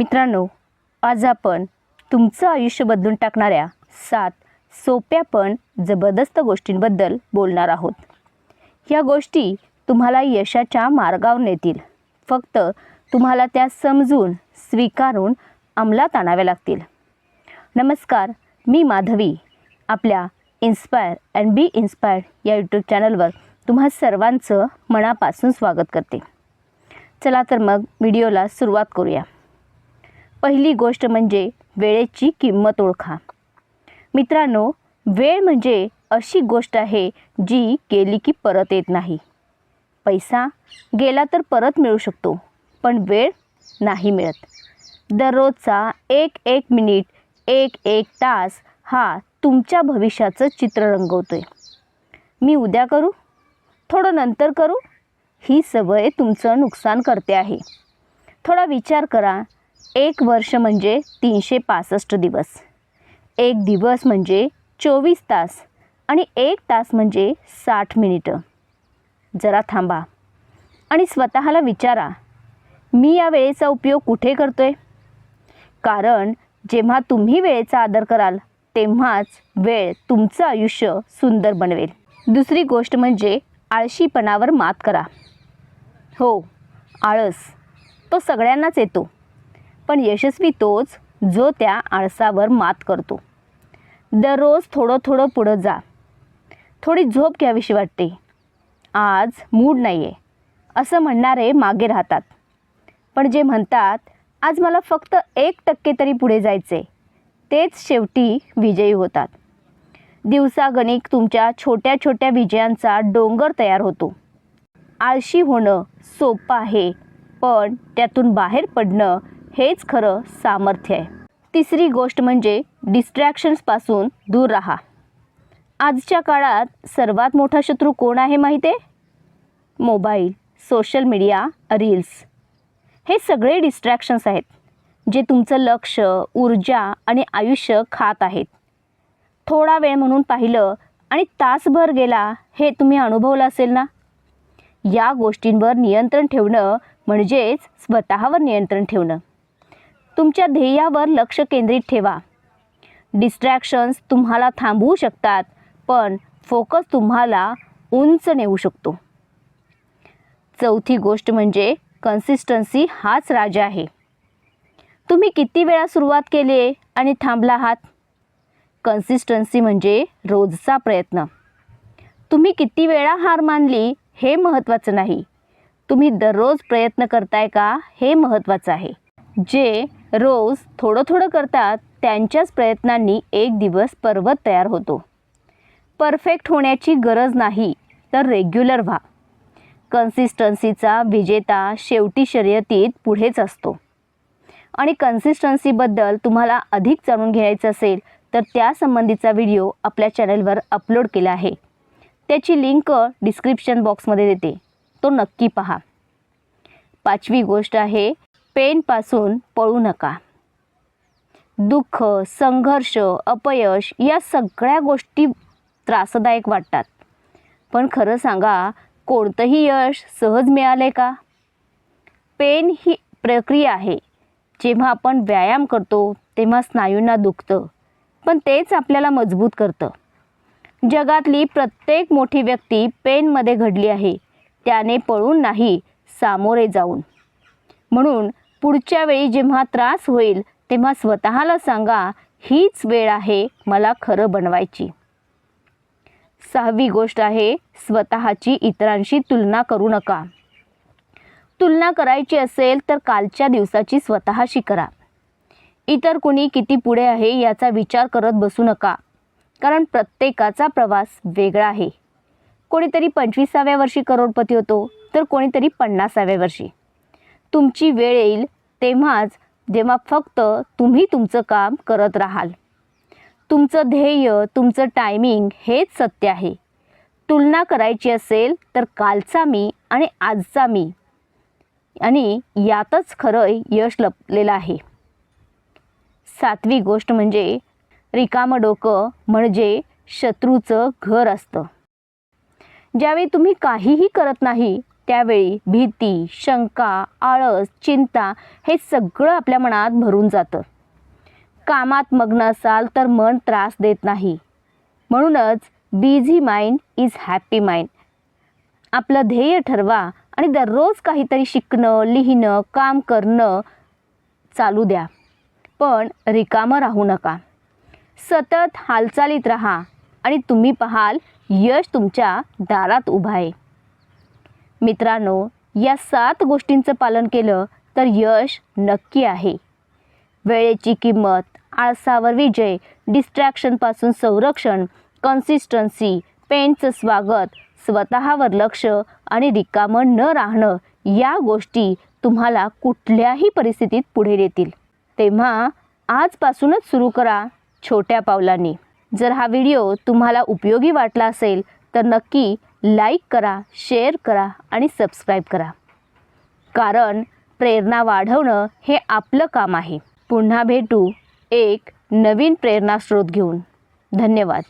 मित्रांनो आज आपण तुमचं आयुष्य बदलून टाकणाऱ्या सात सोप्या पण जबरदस्त गोष्टींबद्दल बोलणार आहोत. ह्या गोष्टी तुम्हाला यशाच्या मार्गावर नेतील. फक्त तुम्हाला त्या समजून स्वीकारून अंमलात आणाव्या लागतील. नमस्कार मी माधवी आपल्या इन्स्पायर अँड बी इन्स्पायर्ड या यूट्यूब चॅनलवर तुम्हा सर्वांचं मनापासून स्वागत करते. चला तर मग व्हिडिओला सुरुवात करूया. पहिली गोष्ट म्हणजे वेळेची किंमत ओळखा. मित्रांनो वेळ म्हणजे अशी गोष्ट आहे जी गेली की परत येत नाही. पैसा गेला तर परत मिळू शकतो पण वेळ नाही मिळत. दररोजचा एक एक मिनिट एक एक तास हा तुमच्या भविष्याचं चित्र रंगवतो आहे मी उद्या करू? थोडं नंतर करू? ही सवय तुमचं नुकसान करते आहे. थोडा विचार करा एक वर्ष म्हणजे तीनशे पासष्ट दिवस. एक दिवस म्हणजे चोवीस तास आणि एक तास म्हणजे साठ मिनिटं. जरा थांबा आणि स्वतःला विचारा मी या वेळेचा उपयोग कुठे करतो आहे कारण जेव्हा तुम्ही वेळेचा आदर कराल तेव्हाच वेळ तुमचं आयुष्य सुंदर बनवेल. दुसरी गोष्ट म्हणजे आळशीपणावर मात करा. हो आळस तो सगळ्यांनाच येतो. पण यशस्वी तोच जो त्या आळसावर मात करतो. दररोज थोडं थोडं पुढं जा. थोडी झोप घ्यावीशी वाटते. आज मूड नाही आहे असं म्हणणारे मागे राहतात. पण जे म्हणतात आज मला फक्त एक टक्के तरी पुढे जायचे तेच शेवटी विजयी होतात. दिवसागणिक तुमच्या छोट्या छोट्या विजयांचा डोंगर तयार होतो. आळशी होणं सोपं आहे पण त्यातून बाहेर पडणं हेच खरं सामर्थ्य आहे. तिसरी गोष्ट म्हणजे डिस्ट्रॅक्शन्सपासून दूर राहा. आजच्या काळात सर्वात मोठा शत्रू कोण आहे माहीत आहे? मोबाईल सोशल मीडिया रील्स हे सगळे डिस्ट्रॅक्शन्स आहेत जे तुमचं लक्ष ऊर्जा आणि आयुष्य खात आहेत. थोडा वेळ म्हणून पाहिलं आणि तासभर गेला हे तुम्ही अनुभवलं असेल ना? या गोष्टींवर नियंत्रण ठेवणं म्हणजेच स्वतःवर नियंत्रण ठेवणं. तुमच्या ध्येयावर लक्ष केंद्रित ठेवा. डिस्ट्रॅक्शन्स तुम्हाला थांबवू शकतात पण फोकस तुम्हाला उंच नेऊ शकतो. चौथी गोष्ट म्हणजे कन्सिस्टन्सी हाच राजा आहे. तुम्ही किती वेळा सुरुवात केली आहे आणि थांबला आहात? कन्सिस्टन्सी म्हणजे रोजचा प्रयत्न. तुम्ही किती वेळा हार मानली हे महत्त्वाचं नाही. तुम्ही दररोज प्रयत्न करताय का हे महत्त्वाचं आहे. जे रोज थोडं थोडं करतात त्यांच्याच प्रयत्नांनी एक दिवस पर्वत तयार होतो. परफेक्ट होण्याची गरज नाही तर रेग्युलर व्हा. कन्सिस्टन्सीचा विजेता शेवटी शर्यतीत पुढेच असतो. आणि कन्सिस्टन्सीबद्दल तुम्हाला अधिक जाणून घ्यायचं असेल तर त्यासंबंधीचा व्हिडिओ आपल्या चॅनलवर अपलोड केला आहे. त्याची लिंक डिस्क्रिप्शन बॉक्समध्ये देते. तो नक्की पहा. पाचवी गोष्ट आहे पेनपासून पळू नका. दुःख संघर्ष अपयश या सगळ्या गोष्टी त्रासदायक वाटतात. पण खरं सांगा कोणतंही यश सहज मिळाले का? पेन ही प्रक्रिया आहे. जेव्हा आपण व्यायाम करतो तेव्हा स्नायूंना दुखतं. पण तेच आपल्याला मजबूत करतं. जगातली प्रत्येक मोठी व्यक्ती पेनमध्ये घडली आहे. त्याने पळून नाही सामोरे जाऊन. म्हणून पुढच्या वेळी जेव्हा त्रास होईल तेव्हा स्वतःला सांगा हीच वेळ आहे मला खरं बनवायची. सहावी गोष्ट आहे स्वतःची इतरांशी तुलना करू नका. तुलना करायची असेल तर कालच्या दिवसाची स्वतःशी करा. इतर कुणी किती पुढे आहे याचा विचार करत बसू नका कारण प्रत्येकाचा प्रवास वेगळा आहे. कोणीतरी पंचवीसाव्या वर्षी करोडपती होतो तर कोणीतरी पन्नासाव्या वर्षी. तुमची वेळ येईल तेव्हाच जेव्हा फक्त तुम्ही तुमचं काम करत राहाल. तुमचं ध्येय तुमचं टायमिंग हेच सत्य आहे. तुलना करायची असेल तर कालचा मी आणि आजचा मी. आणि यातच खरं यश लपलेलं आहे. सातवी गोष्ट म्हणजे रिकामं डोकं म्हणजे शत्रूचं घर असतं. ज्यावेळी तुम्ही काहीही करत नाही त्यावेळी भीती शंका आळस चिंता हे सगळं आपल्या मनात भरून जातं. कामात मग्न असाल तर मन त्रास देत नाही. म्हणूनच busy mind is happy mind आपलं ध्येय ठरवा आणि दररोज काहीतरी शिकणं लिहिणं काम करणं चालू द्या. पण रिकामं राहू नका. सतत हालचालीत राहा आणि तुम्ही पाहाल यश तुमच्या दारात उभा आहे. मित्रांनो या सात गोष्टींचं पालन केलं तर यश नक्की आहे. वेळेची किंमत आळसावर विजय डिस्ट्रॅक्शनपासून संरक्षण कन्सिस्टन्सी पेनचं स्वागत स्वतःवर लक्ष आणि रिकामं न राहणं या गोष्टी तुम्हाला कुठल्याही परिस्थितीत पुढे नेतील. तेव्हा आजपासूनच सुरू करा छोट्या पावलांनी. जर हा व्हिडिओ तुम्हाला उपयोगी वाटला असेल तर नक्की लाईक करा शेअर करा आणि सबस्क्राईब करा. कारण प्रेरणा वाढवणं हे आपलं काम आहे. पुन्हा भेटू एक नवीन प्रेरणास्रोत घेऊन. धन्यवाद.